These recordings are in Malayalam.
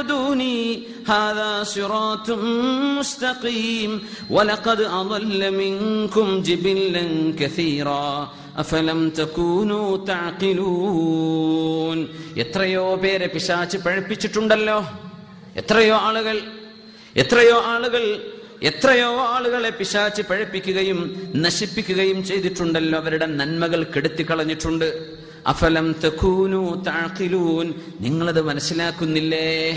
فاعبدوني هذا صراط مستقيم ولقد أضل منكم جبلا كثيرا أفلم تكونوا تعقلون എത്രയോ പേരെ പിശാച്ച് പഴപ്പിച്ചിട്ടുണ്ടല്ലോ എത്രയോ ആളുകൾ എത്രയോ ആളുകൾ എത്രയോ ആളുകളെ പിശാച്ച് പഴപ്പിക്കുകയും നശിപ്പിക്കുകയും ചെയ്തിട്ടുണ്ടല്ലോ അവരുടെ നന്മകൾ കെടുത്തി കളഞ്ഞിട്ടുണ്ട് അഫലം തക്കൂനു തഅഖിലൂൻ? നിങ്ങളത് മനസ്സിലാക്കുന്നില്ലേ?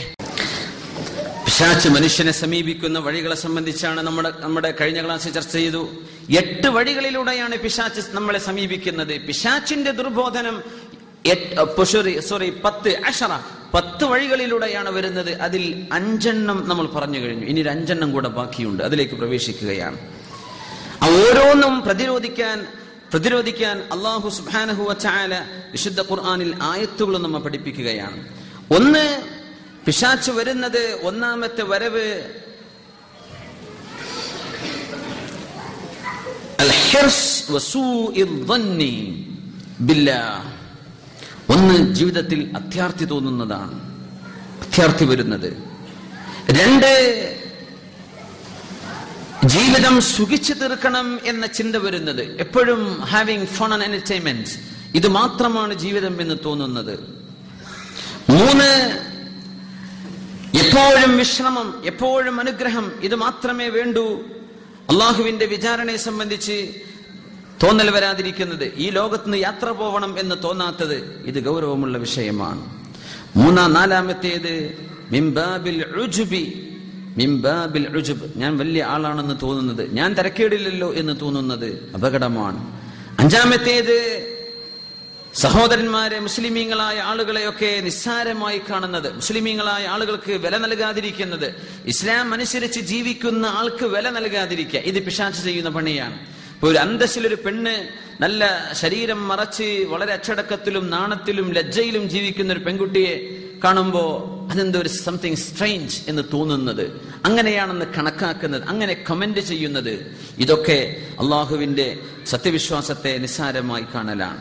പിശാച്ച് മനുഷ്യനെ സമീപിക്കുന്ന വഴികളെ സംബന്ധിച്ചാണ് നമ്മുടെ നമ്മുടെ കഴിഞ്ഞ ക്ലാസ്സിൽ ചർച്ച ചെയ്തു. എട്ട് വഴികളിലൂടെയാണ് പിശാച്ച് നമ്മളെ സമീപിക്കുന്നത്. പിശാച്ചിന്റെ ദുർബോധനം സോറി പത്ത് അഷറ. പത്ത് വഴികളിലൂടെയാണ് വരുന്നത്. അതിൽ അഞ്ചെണ്ണം നമ്മൾ പറഞ്ഞു കഴിഞ്ഞു. ഇനി ഒരു അഞ്ചെണ്ണം കൂടെ ബാക്കിയുണ്ട്. അതിലേക്ക് പ്രവേശിക്കുകയാണ്. ഓരോന്നും പ്രതിരോധിക്കാൻ പ്രതിരോധിക്കാൻ അള്ളാഹു സുബാനഹു ചായാല വിശുദ്ധ ഖുർആാനിൽ ആയത്തുകൾ നമ്മെ പഠിപ്പിക്കുകയാണ്. ഒന്ന് പിശാച്ച് വരുന്നത് ഒന്നാമത്തെ വരവ് ഒന്ന് ജീവിതത്തിൽ അത്യാർത്ഥി തോന്നുന്നതാണ്. അത്യാർത്ഥി വരുന്നത്. രണ്ട് ജീവിതം സുഖിച്ചു തീർക്കണം എന്ന ചിന്ത വരുന്നത് എപ്പോഴും ഹാവിങ് ഫൺ ആൻഡ് എന്റർടൈൻമെന്റ് ഇത് മാത്രമാണ് ജീവിതം എന്ന് തോന്നുന്നത്. മൂന്ന് എപ്പോഴും വിശ്രമം എപ്പോഴും അനുഗ്രഹം ഇത് മാത്രമേ വേണ്ടൂ. അള്ളാഹുവിന്റെ വിചാരണയെ സംബന്ധിച്ച് തോന്നൽ വരാതിരിക്കുന്നത് ഈ ലോകത്ത് നിന്ന് യാത്ര പോവണം എന്ന് തോന്നാത്തത് ഇത് ഗൗരവമുള്ള വിഷയമാണ്. മൂന്നാം നാലാമത്തേത് മിംബാബിൽ ഉജുബ്. ഞാൻ വലിയ ആളാണെന്ന് തോന്നുന്നത്. ഞാൻ തിരക്കേടില്ലല്ലോ എന്ന് തോന്നുന്നത് അപകടമാണ്. അഞ്ചാമത്തേത് സഹോദരന്മാരെ മുസ്ലിമീങ്ങളായ ആളുകളെയൊക്കെ നിസ്സാരമായി കാണുന്നത്. മുസ്ലിമീങ്ങളായ ആളുകൾക്ക് വില നൽകാതിരിക്കുന്നത്. ഇസ്ലാം അനുസരിച്ച് ജീവിക്കുന്ന ആൾക്ക് വില നൽകാതിരിക്കുക. ഇത് പിശാച്ച് ചെയ്യുന്ന പണിയാണ്. ഇപ്പൊ ഒരു അന്തസ്സിലൊരു പെണ്ണ് നല്ല ശരീരം മറച്ച് വളരെ അച്ചടക്കത്തിലും നാണത്തിലും ലജ്ജയിലും ജീവിക്കുന്ന ഒരു പെൺകുട്ടിയെ കാണുമ്പോ അതെന്തോ ഒരു സംതിങ് സ്ട്രെയിഞ്ച് എന്ന് തോന്നുന്നത് അങ്ങനെയാണെന്ന് കണക്കാക്കുന്നത് അങ്ങനെ കമന്റ് ചെയ്യുന്നത് ഇതൊക്കെ അള്ളാഹുവിന്റെ സത്യവിശ്വാസത്തെ നിസ്സാരമായി കാണലാണ്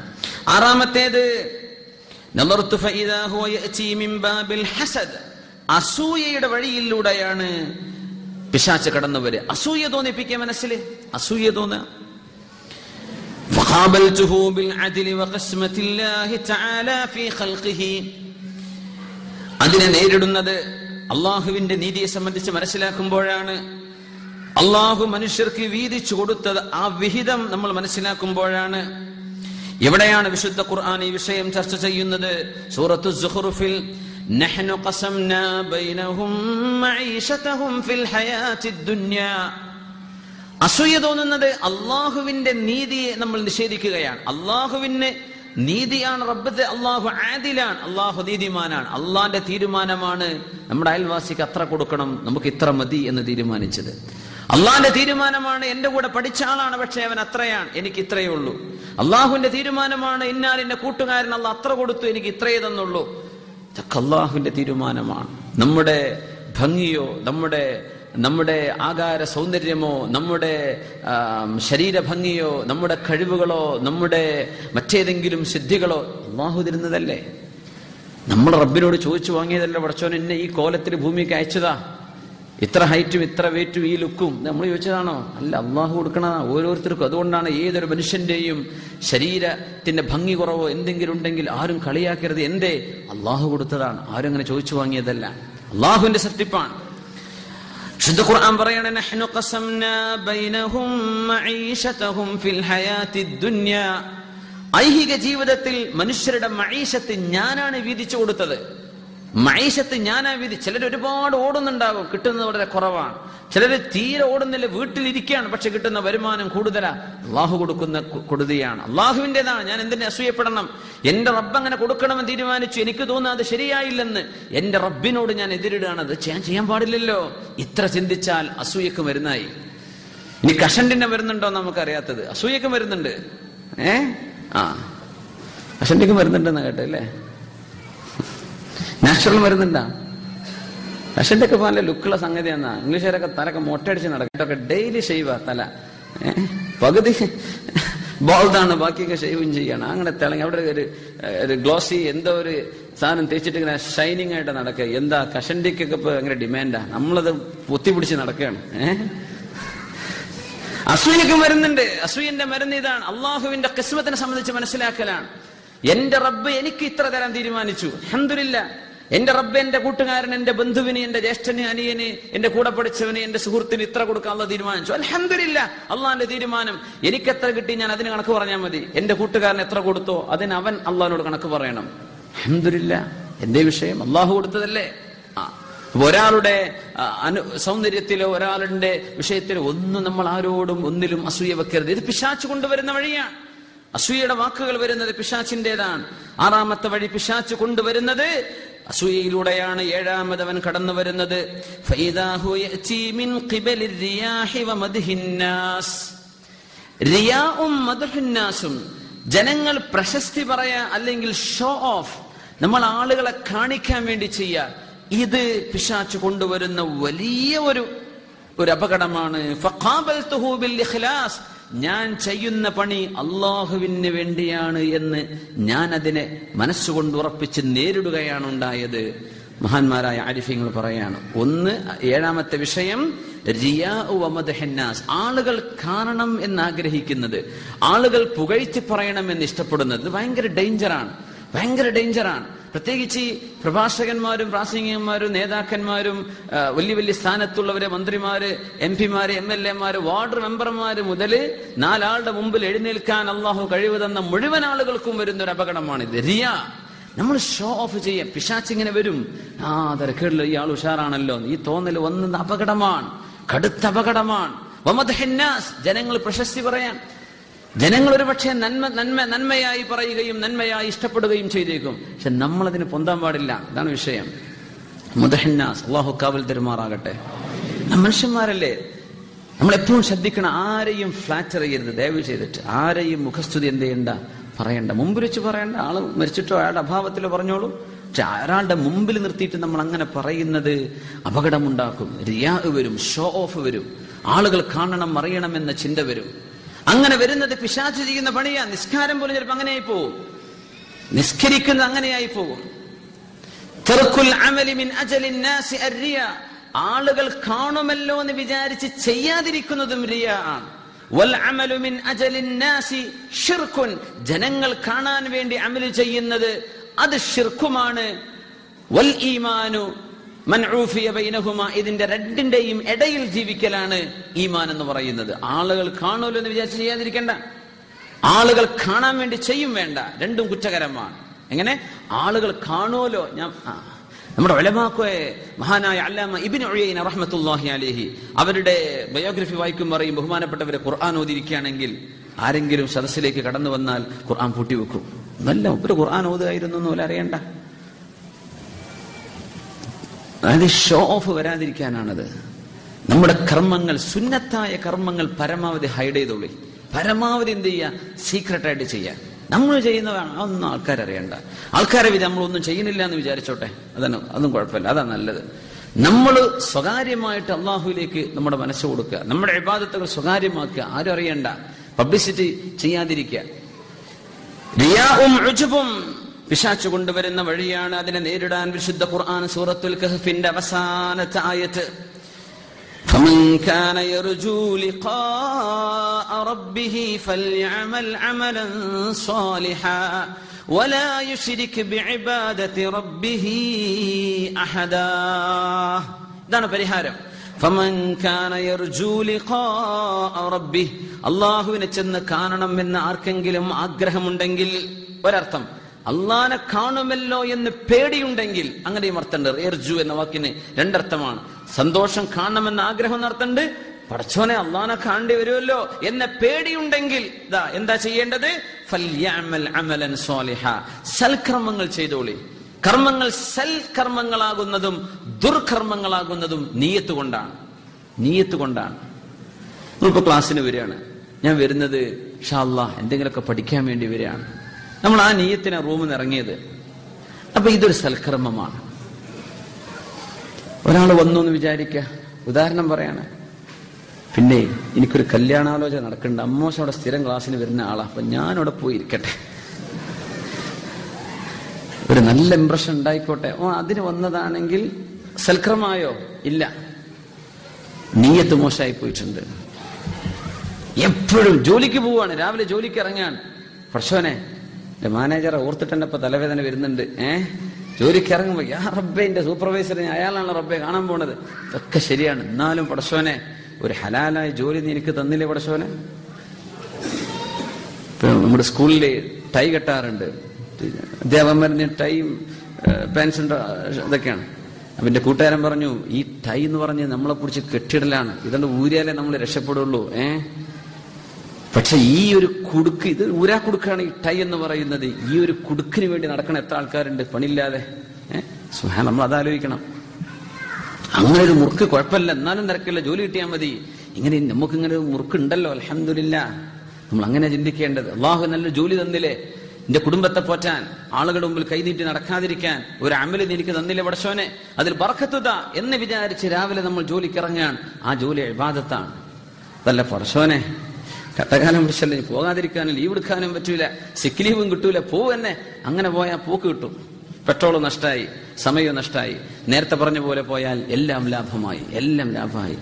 ആറാമത്തേത് നളർtu ഫഇദാ ഹുവ യഅതി മിൻ ബാബിൽ ഹസദ് അസൂയയുടെ വഴിയിലൂടെയാണ് പിശാച്ച് കടന്നു വരിക അസൂയ തോന്നിപ്പിക്കുക മനസ്സിൽ അസൂയ തോന്നുക فقابلته بالعدل وقسمة الله تعالى في خلقه അതിനെ നേരിടുന്നത് അള്ളാഹുവിന്റെ നീതിയെ സംബന്ധിച്ച് മനസ്സിലാക്കുമ്പോഴാണ് അള്ളാഹു മനുഷ്യർക്ക് വീതിച്ചു കൊടുത്തത് ആ വിഹിതം നമ്മൾ മനസ്സിലാക്കുമ്പോഴാണ് എവിടെയാണ് വിശുദ്ധ ഖുർആൻ ഈ വിഷയം ചർച്ച ചെയ്യുന്നത് സൂറത്തു സുഹ്റുഫിൽ نحن قسمنا بينهم معيشتهم في الحياة الدنيا അസൂയ തോന്നുന്നത് അള്ളാഹുവിന്റെ നീതിയെ നമ്മൾ നിഷേധിക്കുകയാണ് അള്ളാഹുവിന് നീതിയാണ് റബ്ബത്ത് അള്ളാഹു ആദിലാണ്. അള്ളാഹു നീതിമാനാണ്. അള്ളാന്റെ തീരുമാനമാണ് നമ്മുടെ അയൽവാസിക്ക് അത്ര കൊടുക്കണം നമുക്ക് ഇത്ര മതി എന്ന് തീരുമാനിച്ചത്. അള്ളാന്റെ തീരുമാനമാണ് എന്റെ കൂടെ പഠിച്ച ആളാണ് പക്ഷെ അവൻ അത്രയാണ് എനിക്ക് ഇത്രയേ ഉള്ളൂ. അള്ളാഹുവിന്റെ തീരുമാനമാണ് ഇന്നാൽ എന്റെ കൂട്ടുകാരൻ അല്ല അത്ര കൊടുത്തു എനിക്ക് ഇത്രയേ തന്നുള്ളൂ. അള്ളാഹുവിന്റെ തീരുമാനമാണ്. നമ്മുടെ ഭംഗിയോ നമ്മുടെ നമ്മുടെ ആകാര സൗന്ദര്യമോ നമ്മുടെ ശരീരഭംഗിയോ നമ്മുടെ കഴിവുകളോ നമ്മുടെ മറ്റേതെങ്കിലും സിദ്ധികളോ അള്ളാഹു തരുന്നതല്ലേ? നമ്മൾ റബ്ബിനോട് ചോദിച്ചു വാങ്ങിയതല്ല പടച്ചോൻ എന്നെ ഈ കോലത്തിൽ ഭൂമിക്ക് അയച്ചതാ? ഇത്ര ഹൈറ്റും ഇത്ര വെയിറ്റും ഈ ലുക്കും നമ്മൾ ചോദിച്ചതാണോ? അല്ല അള്ളാഹു കൊടുക്കണ ഓരോരുത്തർക്കും അതുകൊണ്ടാണ് ഏതൊരു മനുഷ്യന്റെയും ശരീരത്തിന്റെ ഭംഗി കുറവോ എന്തെങ്കിലും ഉണ്ടെങ്കിൽ ആരും കളിയാക്കരുത്. എന്തേ? അള്ളാഹു കൊടുത്തതാണ്. ആരും അങ്ങനെ ചോദിച്ചു വാങ്ങിയതല്ല. അള്ളാഹുവിന്റെ സൃഷ്ടിപ്പാണ് ശുദ്ധ ഖുർആൻ പറയണ നഹ്നു ഖസംനാ ബൈനഹും മഈശതഹും ഫിൽ ഹയാത്തി ദുനിയ. ഐഹിക ജീവിതത്തിൽ മനുഷ്യരുടെ മഈശത്ത് ഞാനാണ് വീതിച്ചു കൊടുത്തത്. മൈശത്ത് ഞാനാ വിധി. ചിലർ ഒരുപാട് ഓടുന്നുണ്ടാവും. കിട്ടുന്നത് വളരെ കുറവാണ്. ചിലർ തീരെ ഓടുന്നില്ല വീട്ടിലിരിക്കുകയാണ്. പക്ഷെ കിട്ടുന്ന വരുമാനം കൂടുതലാ. അള്ളാഹു കൊടുക്കുന്ന കൊടുതിയാണ്. അള്ളാഹുവിന്റെതാണ് ഞാൻ എന്തിനെ അസൂയപ്പെടണം? എന്റെ റബ്ബ് അങ്ങനെ കൊടുക്കണമെന്ന് തീരുമാനിച്ചു. എനിക്ക് തോന്നുന്നത് അത് ശരിയായില്ലെന്ന്. എന്റെ റബ്ബിനോട് ഞാൻ എതിരിടുകയാണ്. അത് ഞാൻ ചെയ്യാൻ പാടില്ലല്ലോ. ഇത്ര ചിന്തിച്ചാൽ അസൂയക്ക് മരുന്നായി. ഇനി കഷണ്ടിന്റെ വരുന്നുണ്ടോ നമുക്കറിയാത്തത്. അസൂയക്ക് വരുന്നുണ്ട് ഏ? ആ. കഷണ്ടിക്ക് വരുന്നുണ്ടെന്ന് കേട്ടല്ലേ നാച്ചുറൽ മരുന്നുണ്ടാ? കഷന്റെ ഒക്കെ നല്ല ലുക്കുള്ള സംഗതി എന്നാ ഇംഗ്ലീഷുകാരൊക്കെ തലക്കെ മൊട്ടടിച്ച് നടക്കട്ടൊക്കെ ഡെയിലി ഷെയ്വാ തല? പകുതി ബോൾഡാണ് ബാക്കിയൊക്കെ ഷെയ്വും ചെയ്യണം. അങ്ങനെ തിളങ്ങി. അവിടെ ഒരു ഒരു ഗ്ലോസി എന്തോ ഒരു സാധനം തേച്ചിട്ട് ഇങ്ങനെ ഷൈനിങ് ആയിട്ട് നടക്കുക. എന്താ? കഷണ്ടിക്കൊക്കെ ഇപ്പൊ ഭയങ്കര ഡിമാൻഡാ നമ്മളത് പൊത്തി പിടിച്ച് നടക്കുകയാണ്. ഏഹ് അസൂയക്ക് മരുന്നുണ്ട്. അസൂയന്റെ മരുന്ന് ഇതാണ്. അള്ളാഹുവിന്റെ കിസ്മത്തിനെ സംബന്ധിച്ച് മനസ്സിലാക്കലാണ്. എന്റെ റബ്ബ് എനിക്ക് ഇത്ര തരാൻ തീരുമാനിച്ചു. അഹന്തുരില്ല എന്റെ റബ്ബ് എന്റെ കൂട്ടുകാരൻ എന്റെ ബന്ധുവിന് എന്റെ ജ്യേഷ്ഠന് അനിയന് എന്റെ കൂടെ പഠിച്ചവന് എന്റെ സുഹൃത്തിന് ഇത്ര കൊടുക്കാനുള്ള തീരുമാനിച്ചു. അല്ലാണ്ടില്ല അള്ളാന്റെ തീരുമാനം. എനിക്ക് എത്ര കിട്ടി ഞാൻ അതിന് കണക്ക് പറഞ്ഞാൽ മതി. എന്റെ കൂട്ടുകാരൻ എത്ര കൊടുത്തോ അതിന് അവൻ അള്ളാഹിനോട് കണക്ക് പറയണം. അഹമ്മദില്ല എന്റെ വിഷയം? അള്ളാഹു കൊടുത്തതല്ലേ? ഒരാളുടെ അനു സൗന്ദര്യത്തിലോ ഒരാളുടെ വിഷയത്തിലോ ഒന്നും നമ്മൾ ആരോടും ഒന്നിലും അസൂയ വെക്കരുത്. ഇത് പിശാച്ച് കൊണ്ടുവരുന്ന വഴിയാണ്. അസൂയയുടെ വാക്കുകൾ വരുന്നത് പിശാച്ചിന്റേതാണ്. ആറാമത്തെ വഴി പിശാച്ച് കൊണ്ടുവരുന്നത് അസൂയയിലൂടെയാണ് ഏഴാമതവൻ കടന്നു വരുന്നത്. ജനങ്ങൾ പ്രശസ്തി പറയാ അല്ലെങ്കിൽ ഷോ ഓഫ് നമ്മൾ ആളുകളെ കാണിക്കാൻ വേണ്ടി ചെയ്യുക ഇത് പിശാച്ച് കൊണ്ടുവരുന്ന വലിയ ഒരു ഒരു അപകടമാണ്. ഞാൻ ചെയ്യുന്ന പണി അള്ളാഹുവിന് വേണ്ടിയാണ് എന്ന് ഞാൻ അതിനെ മനസ്സുകൊണ്ട് ഉറപ്പിച്ച് നേരിടുകയാണ് ഉണ്ടായത് മഹാന്മാരായ ആരിഫ്യങ്ങൾ പറയാണ് ഒന്ന് ഏഴാമത്തെ വിഷയം റിയാസ് ആളുകൾ കാണണം എന്ന് ആഗ്രഹിക്കുന്നത് ആളുകൾ പുകഴ്ത്തി പറയണം എന്ന് ഇഷ്ടപ്പെടുന്നത് ഭയങ്കര ഡേഞ്ചറാണ് ഭയങ്കര ഡേഞ്ചറാണ്. പ്രത്യേകിച്ച് ഈ പ്രഭാഷകന്മാരും പ്രാസംഗികന്മാരും നേതാക്കന്മാരും വലിയ വലിയ സ്ഥാനത്തുള്ളവരെ മന്ത്രിമാര് എം പിമാര് എം എൽ എമാര് വാർഡ് മെമ്പർമാര് മുതൽ നാലാളുടെ മുമ്പിൽ എഴുന്നേൽക്കാൻ അള്ളാഹു കഴിവ് തന്ന മുഴുവൻ ആളുകൾക്കും വരുന്ന ഒരു അപകടമാണിത്. റിയ. നമ്മൾ ഷോ ഓഫ് ചെയ്യാം. പിശാച്ചിങ്ങനെ വരും. ആ തിരക്കേടില്ല ഇയാൾ ഉഷാറാണല്ലോ. ഈ തോന്നൽ വന്നത് അപകടമാണ്. കടുത്ത അപകടമാണ്. ജനങ്ങൾ പ്രശസ്തി പറയാം ജനങ്ങൾ ഒരു പക്ഷേ നന്മ നന്മ നന്മയായി പറയുകയും നന്മയായി ഇഷ്ടപ്പെടുകയും ചെയ്തേക്കും. പക്ഷെ നമ്മൾ അതിന് പൊന്താൻ പാടില്ല. ഇതാണ് വിഷയം. മുദഹന്നാസ് അള്ളാഹു കാവൽ തെരുമാറാകട്ടെ. മനുഷ്യന്മാരല്ലേ? നമ്മൾ എപ്പോഴും ശ്രദ്ധിക്കണം ആരെയും ഫ്ലാറ്റർ ചെയ്യരുത് ദയവ് ചെയ്തിട്ട്. ആരെയും മുഖസ്തുതി എന്ത് ചെയ്യണ്ട? പറയണ്ട. മുമ്പിൽ വെച്ച് പറയണ്ട. ആൾ മരിച്ചിട്ടോ അയാളുടെ അഭാവത്തിലോ പറഞ്ഞോളൂ. പക്ഷെ ഒരാളുടെ മുമ്പിൽ നിർത്തിയിട്ട് നമ്മൾ അങ്ങനെ പറയുന്നത് അപകടമുണ്ടാക്കും. റിയാ വരും ഷോ ഓഫ് വരും. ആളുകൾ കാണണം അറിയണം എന്ന ചിന്ത വരും. അങ്ങനെ വരുന്നത് പിശാച്ച് ചെയ്യുന്ന പണിയാ. നിസ്കാരം പോലും ചിലപ്പോൾ അങ്ങനെയായി പോകും നിസ്കരിക്കുന്നത് അങ്ങനെയായി പോകും ആളുകൾ കാണുമല്ലോ എന്ന് വിചാരിച്ച് ചെയ്യാതിരിക്കുന്നതും റിയ. ആണ് ജനങ്ങൾ കാണാൻ വേണ്ടി അമൽ ചെയ്യുന്നത് അത് ഷിർക്കുമാണ് വൽ ഈമാനു മൻഊഫിയ ഇതിന്റെ രണ്ടിന്റെയും ഇടയിൽ ജീവിക്കലാണ് ഈമാൻ എന്ന് പറയുന്നത്. ആളുകൾ കാണുമല്ലോ എന്ന് വിചാരിച്ച് ചെയ്യാതിരിക്കേണ്ട. ആളുകൾ കാണാൻ വേണ്ടി ചെയ്യും വേണ്ട. രണ്ടും കുറ്റകരമാണ്. എങ്ങനെ? ആളുകൾ കാണുമല്ലോ ഞാൻ നമ്മുടെ ഒലമാക്കോയെ മഹാനായ അല്ലാമ ഇബിൻ ഒഴിയൻ റഹ്മത്തുല്ലാഹി അലേഹി അവരുടെ ബയോഗ്രഫി വായിക്കും പറയും ബഹുമാനപ്പെട്ടവരെ ഖുർആൻ ഓതിരിക്കുകയാണെങ്കിൽ ആരെങ്കിലും സദസ്സിലേക്ക് കടന്നു വന്നാൽ ഖുർആൻ പൂട്ടിവെക്കും. നല്ല ഒരു ഖുർആൻ ഓതുകയായിരുന്നു അറിയണ്ട. അതായത് ഷോ ഓഫ് വരാതിരിക്കാനാണത്. നമ്മുടെ കർമ്മങ്ങൾ സുന്നത്തായ കർമ്മങ്ങൾ പരമാവധി ഹൈഡ് ചെയ്തോളി. പരമാവധി എന്ത് ചെയ്യുക? സീക്രട്ടായിട്ട് ചെയ്യാൻ നമ്മൾ ചെയ്യുന്നതാണ്. അതൊന്നും ആൾക്കാരറിയണ്ട ആൾക്കാരെ വിധം നമ്മളൊന്നും ചെയ്യുന്നില്ല എന്ന് വിചാരിച്ചോട്ടെ. അതാണ് അതും കുഴപ്പമില്ല. അതാ നല്ലത്. നമ്മൾ സ്വകാര്യമായിട്ട് അള്ളാഹുവിലേക്ക് നമ്മുടെ മനസ്സ് കൊടുക്കുക. നമ്മുടെ ഇബാദത്തുകൾ സ്വകാര്യമാക്കുക. ആരും അറിയണ്ട. പബ്ലിസിറ്റി ചെയ്യാതിരിക്കുക. പിശാച്ചു കൊണ്ടുവരുന്ന വഴിയാണ് അതിനെ നേരിടാൻ വിശുദ്ധ ഖുർആൻ സൂറത്തുൽ കഹ്ഫിന്റെ അവസാനത്തെ ആയത്ത് فمن كان يرجو لقاء ربه فليعمل عملا صالحا ولا يشرك بعبادة ربه أحدا ഇതാണ് പരിഹാരം فمن كان يرجو لقاء ربه അള്ളാഹുവിനെ ചെന്ന് കാണണമെന്ന് ആർക്കെങ്കിലും ആഗ്രഹമുണ്ടെങ്കിൽ ഒരർത്ഥം അള്ളാനെ കാണുമല്ലോ എന്ന് പേടിയുണ്ടെങ്കിൽ അങ്ങനെയും അർത്ഥമുണ്ട് എർജു എന്ന വാക്കിന് രണ്ടർത്ഥമാണ്. സന്തോഷം കാണണമെന്ന ആഗ്രഹം നടത്തുന്നുണ്ട് പടച്ചോനെ അള്ളാനെ കാണേണ്ടി വരുമല്ലോ എന്ന പേടിയുണ്ടെങ്കിൽ എന്താ ചെയ്യേണ്ടത്? സൽക്രമങ്ങൾ ചെയ്തോളി. കർമ്മങ്ങൾ സൽക്കർമ്മങ്ങളാകുന്നതും ദുർകർമ്മങ്ങളാകുന്നതും നീയത്ത് കൊണ്ടാണ്. നീയത്ത് കൊണ്ടാണ്. നമ്മളിപ്പോ ക്ലാസ്സിന് വരികയാണ്. ഞാൻ വരുന്നത് ഷാ അല്ലാ എന്തെങ്കിലുമൊക്കെ പഠിക്കാൻ വേണ്ടി വരികയാണ്. നമ്മൾ ആ നീയത്തിന് റൂമിൽ നിന്ന് ഇറങ്ങിയത്. അപ്പൊ ഇതൊരു സൽക്കർമ്മമാണ്. ഒരാൾ വന്നു എന്ന് വിചാരിക്ക. ഉദാഹരണം പറയാണ്. പിന്നെ എനിക്കൊരു കല്യാണാലോചന നടക്കുന്നുണ്ട്. അമ്മോശ അവിടെ സ്ഥിരം ക്ലാസ്സിന് വരുന്ന ആളാ. അപ്പൊ ഞാനവിടെ പോയി ഇരിക്കട്ടെ. ഒരു നല്ല ഇംപ്രഷൻ ഉണ്ടായിക്കോട്ടെ. ഓ അതിന് വന്നതാണെങ്കിൽ സൽക്രമായോ ഇല്ല. നീയത്ത് മോശമായി പോയിട്ടുണ്ട്. എപ്പോഴും ജോലിക്ക് പോവാണ്. രാവിലെ ജോലിക്ക് ഇറങ്ങാൻ പക്ഷോനെ എന്റെ മാനേജറെ ഓർത്തിട്ട് തലവേദന വരുന്നുണ്ട്. ഏ? ജോലിക്ക് യാ റബ്ബെ എന്റെ സൂപ്പർവൈസറിനെ അയാളാണ് റബ്ബെ കാണാൻ പോണത്. ഇതൊക്കെ ശരിയാണ്. എന്നാലും പടശോനെ ഒരു ഹലാലായ ജോലി നീ എനിക്ക് തന്നില്ലേ പടശോനെ നമ്മുടെ സ്കൂളിൽ ടൈ കെട്ടാറുണ്ട്. അധ്യാപകന്മാരിന് ടൈ പെൻഷൻ ഇതൊക്കെയാണ്. അപ്പൊ എന്റെ കൂട്ടുകാരൻ പറഞ്ഞു ഈ ടൈ എന്ന് പറഞ്ഞ് നമ്മളെ കുറിച്ച് കെട്ടിടലാണ്. ഇതുകൊണ്ട് ഊരിയാലേ നമ്മൾ രക്ഷപ്പെടുള്ളൂ. ഏ? പക്ഷെ ഈ ഒരു കുടുക്ക് ഇത് ഊരാ കുടുക്കാണ് ഈ ടൈ എന്ന് പറയുന്നത്. ഈ ഒരു കുടുക്കിന് വേണ്ടി നടക്കണ എത്ര ആൾക്കാരുണ്ട്? പണിയില്ലാതെ. ഏഹ് നമ്മൾ അതാലോചിക്കണം അങ്ങനെ ഒരു മുറുക്ക് കുഴപ്പമില്ല. എന്നാലും തിരക്കില്ല. ജോലി കിട്ടിയാൽ മതി. ഇങ്ങനെ നമുക്ക് ഇങ്ങനെ ഒരു മുറുക്ക് ഉണ്ടല്ലോ അലഹമില്ല നമ്മൾ അങ്ങനെ ചിന്തിക്കേണ്ടത്. അള്ളാഹു നല്ലൊരു ജോലി തന്നില്ലേ? എന്റെ കുടുംബത്തെ പോറ്റാൻ ആളുകളുടെ മുമ്പിൽ കൈനീട്ടി നടക്കാതിരിക്കാൻ ഒരു അമൽ എനിക്ക് തന്നില്ലേ വടശോനെ? അതിൽ പറക്കത്തുത എന്ന് വിചാരിച്ച് രാവിലെ നമ്മൾ ജോലിക്ക് ഇറങ്ങാൻ ആ ജോലി ഇബാദത്താണ്. അതല്ല പടശോനെ കട്ടകാലം പിടിച്ചല്ലേ പോകാതിരിക്കാനും ലീവ് എടുക്കാനും പറ്റൂല. സിക്ക് ലീവും കിട്ടൂല. പോവന്നെ അങ്ങനെ പോയാൽ പോക്ക് കിട്ടും. പെട്രോൾ നഷ്ടമായി സമയവും നഷ്ടമായി നേരത്തെ പറഞ്ഞ പോലെ പോയാൽ എല്ലാം ലാഭമായി എല്ലാം ലാഭമായി.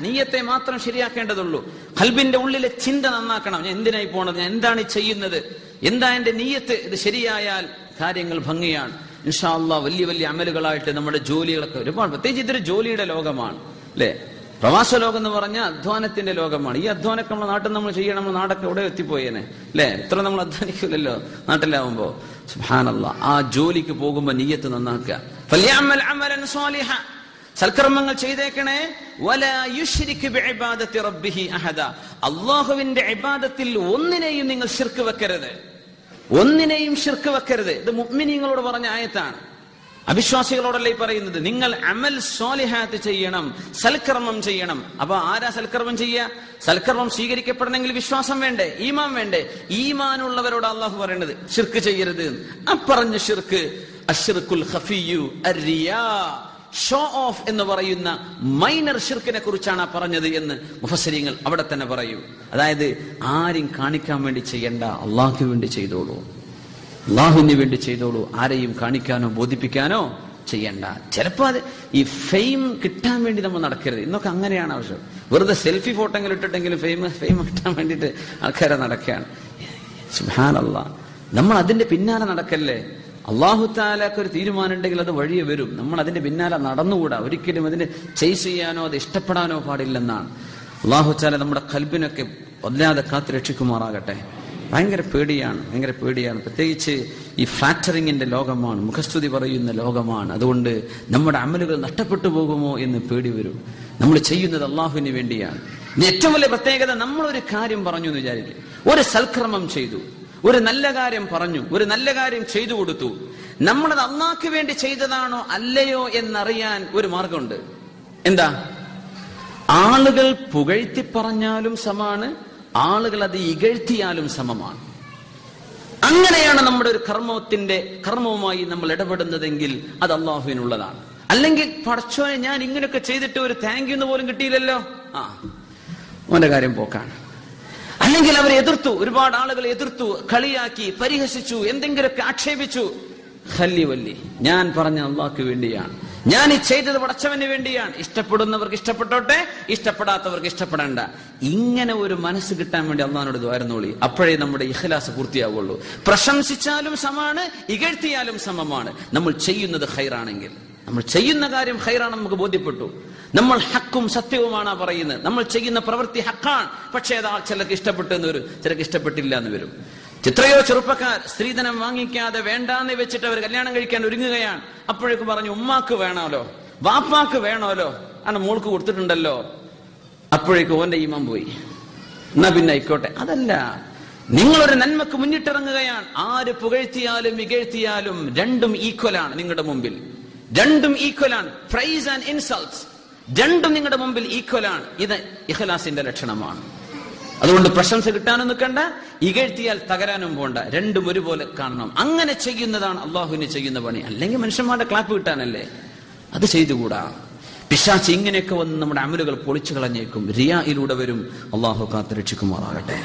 നീയത്തെ മാത്രം ശരിയാക്കേണ്ടതുള്ളൂ. കൽബിന്റെ ഉള്ളിലെ ചിന്ത നന്നാക്കണം. ഞാൻ എന്തിനായി പോണത്? ഞാൻ എന്താണ് ചെയ്യുന്നത്? എന്താ എന്റെ നീയത്ത്? ഇത് ശരിയായാൽ കാര്യങ്ങൾ ഭംഗിയാണ്. ഇൻഷാ അള്ളാ വലിയ വലിയ അമലുകളായിട്ട് നമ്മുടെ ജോലികളൊക്കെ ഒരുപാട്. പ്രത്യേകിച്ച് ഇതൊരു ജോലിയുടെ ലോകമാണ്. അല്ലേ? പ്രവാസ ലോകം എന്ന് പറഞ്ഞാൽ അധ്വാനത്തിന്റെ ലോകമാണ്. ഈ അധ്വാനമൊക്കെ നമ്മുടെ നാട്ടിൽ നമ്മൾ ചെയ്യണം നമ്മുടെ നാടൊക്കെ എവിടെ എത്തിപ്പോയേനെ? അല്ലെ? എത്ര നമ്മൾ അധ്വാനിക്കില്ലല്ലോ നാട്ടിലാവുമ്പോ. സുഹാനല്ല ആ ജോലിക്ക് പോകുമ്പോ നീയത്ത് നന്നാക്കുക. സൽക്കർമ്മങ്ങൾ ചെയ്തേക്കണേ. അള്ളാഹുവിന്റെ ഇബാദത്തിൽ ഒന്നിനെയും നിങ്ങൾ ശിർക്ക് വെക്കരുത്. ഒന്നിനെയും ശിർക്ക് വെക്കരുത്. ഇത് മുഅ്മിനീങ്ങളോട് പറഞ്ഞ ആയത്താണ്. അവിശ്വാസികളോടല്ലേ പറയുന്നത്? നിങ്ങൾ അമൽ സോലിഹാത്ത് ചെയ്യണം സൽക്കർമ്മം ചെയ്യണം. അപ്പൊ ആരാ സൽക്കർമ്മം ചെയ്യുക? സൽക്കർമ്മം സ്വീകരിക്കപ്പെടണമെങ്കിൽ വിശ്വാസം വേണ്ടേ? ഈമാൻ വേണ്ടേ? ഈമാനുള്ളവരോട് അള്ളാഹു പറയണത് ഷിർക്ക് ചെയ്യരുത്. അപ്പറഞ്ഞ ഷിർക്ക് അഷിർക്കുൽ ഹഫിയു അരിയാ. ഷോ ഓഫ് എന്ന് പറയുന്ന മൈനർ ഷിർക്കിനെ കുറിച്ചാണ് പറഞ്ഞത് എന്ന് മുഫസരിങ്ങൾ അവിടെ തന്നെ പറയൂ. അതായത് ആരും കാണിക്കാൻ വേണ്ടി ചെയ്യണ്ട അള്ളാഹ്ക്ക് വേണ്ടി ചെയ്തോളൂ. അള്ളാഹുവിന് വേണ്ടി ചെയ്തോളൂ. ആരെയും കാണിക്കാനോ ബോധിപ്പിക്കാനോ ചെയ്യണ്ട. ചിലപ്പോ അത് ഈ ഫെയിം കിട്ടാൻ വേണ്ടി നമ്മൾ നടക്കരുത്. ഇന്നൊക്കെ അങ്ങനെയാണ് ആവശ്യം വെറുതെ സെൽഫി ഫോട്ടോ ഇട്ടിട്ടെങ്കിലും ഫെയിം ഫെയിം കിട്ടാൻ വേണ്ടിയിട്ട് ആൾക്കാരെ നടക്കുകയാണ്. സുഹാനല്ല നമ്മൾ അതിന്റെ പിന്നാലെ നടക്കല്ലേ? അള്ളാഹു താലാക്ക് ഒരു തീരുമാനം ഉണ്ടെങ്കിൽ അത് വഴിയെ വരും. നമ്മൾ അതിന്റെ പിന്നാലെ നടന്നുകൂടാ. ഒരിക്കലും അതിന് ചെയ്സ് ചെയ്യാനോ അത് ഇഷ്ടപ്പെടാനോ പാടില്ലെന്നാണ്. അള്ളാഹു താല നമ്മുടെ കൽബിനൊക്കെ വല്ലാതെ കാത്തു രക്ഷിക്കുമാറാകട്ടെ. ഭയങ്കര പേടിയാണ് ഭയങ്കര പേടിയാണ്. പ്രത്യേകിച്ച് ഈ ഫ്ലാറ്ററിങ്ങിന്റെ ലോകമാണ് മുഖസ്തുതി പറയുന്ന ലോകമാണ്. അതുകൊണ്ട് നമ്മുടെ അമലുകൾ നഷ്ടപ്പെട്ടു പോകുമോ എന്ന് പേടി വരും. നമ്മൾ ചെയ്യുന്നത് അള്ളാഹുവിന് വേണ്ടിയാണ്. ഏറ്റവും വലിയ പ്രത്യേകത നമ്മൾ ഒരു കാര്യം പറഞ്ഞു എന്ന് വിചാരിക്കും. ഒരു സൽക്രമം ചെയ്തു. ഒരു നല്ല കാര്യം പറഞ്ഞു. ഒരു നല്ല കാര്യം ചെയ്തു കൊടുത്തു. നമ്മളത് അള്ളാഹ്ക്ക് വേണ്ടി ചെയ്തതാണോ അല്ലയോ എന്നറിയാൻ ഒരു മാർഗമുണ്ട്. എന്താ? ആളുകൾ പുകഴ്ത്തി പറഞ്ഞാലും സമാണ് ആളുകൾ അത് ഇകഴ്ത്തിയാലും സമമാണ്. അങ്ങനെയാണ് നമ്മുടെ ഒരു കർമ്മത്തിന്റെ കർമ്മവുമായി നമ്മൾ ഇടപെടുന്നതെങ്കിൽ അത് അള്ളാഹുവിനുള്ളതാണ്. അല്ലെങ്കിൽ പടച്ചോനെ ഞാൻ ഇങ്ങനെയൊക്കെ ചെയ്തിട്ട് ഒരു താങ്ക് യു എന്ന് പോലും കിട്ടിയില്ലല്ലോ? ആ. ഓന്റെ കാര്യം പോക്കാണ്. അല്ലെങ്കിൽ അവരെ എതിർത്തു ഒരുപാട് ആളുകൾ എതിർത്തു കളിയാക്കി പരിഹസിച്ചു എന്തെങ്കിലുമൊക്കെ ആക്ഷേപിച്ചു. ഹല്ലി വല്ലി. ഞാൻ പറഞ്ഞ അള്ളാഹ്ക്ക് വേണ്ടിയാണ്. ഞാൻ ഈ ചെയ്തത് പടച്ചവന് വേണ്ടിയാണ്. ഇഷ്ടപ്പെടുന്നവർക്ക് ഇഷ്ടപ്പെട്ടോട്ടെ ഇഷ്ടപ്പെടാത്തവർക്ക് ഇഷ്ടപ്പെടേണ്ട. ഇങ്ങനെ ഒരു മനസ്സ് കിട്ടാൻ വേണ്ടി അള്ളഹാനോട് ദ്വാരുന്നോളി അപ്പോഴേ നമ്മുടെ ഇഖലാസ് പൂർത്തിയാവുള്ളൂ. പ്രശംസിച്ചാലും സമാണ് ഇകഴ്ത്തിയാലും സമമാണ്. നമ്മൾ ചെയ്യുന്നത് ഹൈറാണെങ്കിൽ നമ്മൾ ചെയ്യുന്ന കാര്യം ഹൈറാണെന്ന് നമുക്ക് ബോധ്യപ്പെട്ടു. നമ്മൾ ഹക്കും സത്യവുമാണ് പറയുന്നത്. നമ്മൾ ചെയ്യുന്ന പ്രവൃത്തി ഹക്കാണ്. പക്ഷേ അത് ചിലർക്ക് ഇഷ്ടപ്പെട്ടു എന്ന് വരും. ചിലർക്ക് ഇഷ്ടപ്പെട്ടില്ല എന്ന് വരും. എത്രയോ ചെറുപ്പക്കാർ സ്ത്രീധനം വാങ്ങിക്കാതെ വേണ്ടാന്ന് വെച്ചിട്ട് അവർ കല്യാണം കഴിക്കാൻ ഒരുങ്ങുകയാണ്. അപ്പോഴേക്ക് പറഞ്ഞു ഉമ്മാക്ക് വേണമല്ലോ വാപ്പാക്ക് വേണമല്ലോ ആണ് മോൾക്ക് കൊടുത്തിട്ടുണ്ടല്ലോ. അപ്പോഴേക്ക് ഓന്റെ ഈമം പോയി. എന്നാ പിന്നെ ആയിക്കോട്ടെ. അതല്ല നിങ്ങളൊരു നന്മക്ക് മുന്നിട്ടിറങ്ങുകയാണ്. ആര് പുകഴ്ത്തിയാലും ഇകഴ്ത്തിയാലും രണ്ടും ഈക്വലാണ് നിങ്ങളുടെ മുമ്പിൽ. രണ്ടും ഈക്വലാണ് പ്രൈസ് ആൻഡ് ഇൻസൾട്ട്സ് രണ്ടും നിങ്ങളുടെ മുമ്പിൽ ഈക്വലാണ് ഇത് ഇഖലാസിന്റെ ലക്ഷണമാണ്. അതുകൊണ്ട് പ്രശംസ കിട്ടാനും നിൽക്കണ്ട ഇകഴ്ത്തിയാൽ തകരാനും പോണ്ട. രണ്ടും ഒരുപോലെ കാണണം. അങ്ങനെ ചെയ്യുന്നതാണ് അള്ളാഹുവിനെ ചെയ്യുന്ന പണി. അല്ലെങ്കിൽ മനുഷ്യന്മാരുടെ ക്ലാപ്പ് കിട്ടാനല്ലേ? അത് ചെയ്തുകൂടാ. പിശാച്ച് ഇങ്ങനെയൊക്കെ വന്ന് നമ്മുടെ അമലുകൾ പൊളിച്ചു കളഞ്ഞേക്കും റിയായിലൂടെ വരും. അള്ളാഹു കാത്തു രക്ഷിക്കുമാറാകട്ടെ